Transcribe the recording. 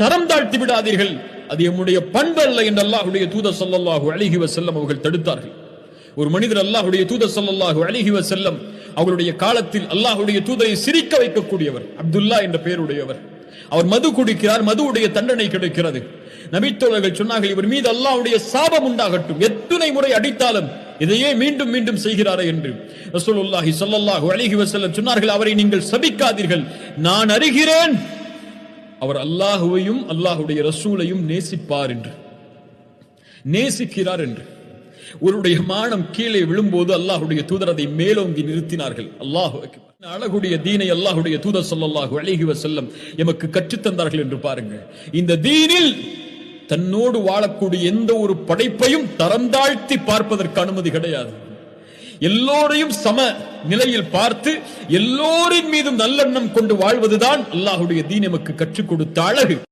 தரம் தாழ்த்தி விடாதீர்கள். அது எம்முடைய பண்பு அல்ல என்று அல்லாஹுடைய தூத ஸல்லல்லாஹு அழகி வசல்லம் அவர்கள் தடுத்தார்கள். ஒரு மனிதர் அல்லாஹுடைய தூத ஸல்லல்லாஹு அழகி வசல்லம் அவருடைய காலத்தில் அல்லாஹுடைய தூதரை சிரிக்க வைக்கக்கூடியவர் அப்துல்லா என்ற பெயருடையவர் அவர் மது குடிக்கிறார் மதுவுடைய தண்டனை கிடைக்கிறது. நபித்தோழர்கள் சொன்னார்கள் இவர் மீது அல்லாஹ்வுடைய சாபம் உண்டாகட்டும். எத்தனை முறை அடித்தாலும் இதையே மீண்டும் மீண்டும் செய்கிறாரே என்று. ரசூலுல்லாஹி ஸல்லல்லாஹு அழகி வசல்லம் சொன்னார்கள் அவரை நீங்கள் சபிக்காதீர்கள். நான் அறிகிறேன். அவர் அல்லாஹுவையும் அல்லாஹுடைய ரசூலையும் நேசிப்பார் என்று. நேசிக்கிறார் என்று. ஒருடைய மானம் கீழே விழும்போது அல்லாஹுடைய தூதர் அதை மேலோங்கி நிறுத்தினார்கள். அல்லாஹு அழகுடைய தீனை அல்லாஹுடைய தூதர் சொல்லல்லாஹு அலைஹி செல்லம் எமக்கு கற்றுத் தந்தார்கள் என்று பாருங்கள். இந்த தீனில் தன்னோடு வாழக்கூடிய எந்த ஒரு படைப்பையும் தரம் தாழ்த்தி பார்ப்பதற்கு அனுமதி கிடையாது. எல்லோரையும் சம நிலையில் பார்த்து எல்லோரின் மீதும் நல்லெண்ணம் கொண்டு வாழ்வதுதான் அல்லாஹுடைய தீன் எமக்கு கற்றுக் கொடுத்த அழகு.